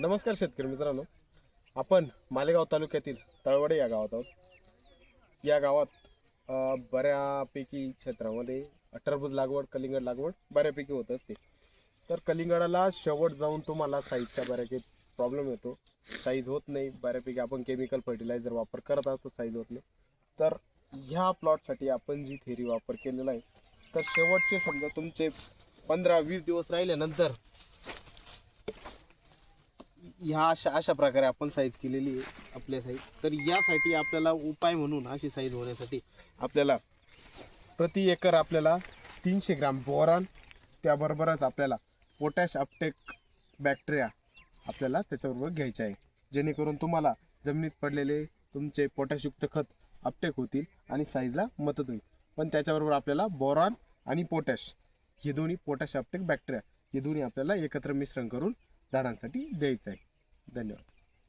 नमस्कार शेतकरी मित्रांनो. आपण मालेगाव तालुक्यातील तळवडे या गावात आहोत. या गावात बऱ्यापैकी क्षेत्रामध्ये टरबूज लागवड कलिंगड लागवड बऱ्यापैकी होत असते. तर कलिंगडाला शेवट जाऊन तुम्हाला साईजचा बऱ्यापैकी प्रॉब्लेम येतो. साईज होत नाही बऱ्यापैकी आपण केमिकल फर्टिलायझर वापर करत असतो साईज होत नाही. तर ह्या प्लॉटसाठी आपण जी थेरी वापर केलेला आहे तर शेवटचे समजा तुमचे पंधरा वीस दिवस राहिल्यानंतर ह्या अशा अशा प्रकारे आपण साईज केलेली आहे आपल्या साईज तर यासाठी आपल्याला उपाय म्हणून अशी साईज होण्यासाठी आपल्याला प्रति एकर आपल्याला तीनशे ग्राम बोरान त्याबरोबरच आपल्याला पोटॅश अपटेक बॅक्टेरिया आपल्याला त्याच्याबरोबर घ्यायचे आहे. जेणेकरून तुम्हाला जमिनीत पडलेले तुमचे पोटॅशयुक्त खत अपटेक होतील आणि साईजला मदत होईल. पण त्याच्याबरोबर आपल्याला बोरॉन आणि पोटॅश हे दोन्ही पोटॅश अपटेक बॅक्टेरिया हे दोन्ही आपल्याला एकत्र मिश्रण करून झाडांसाठी द्यायचं आहे. धन्यवाद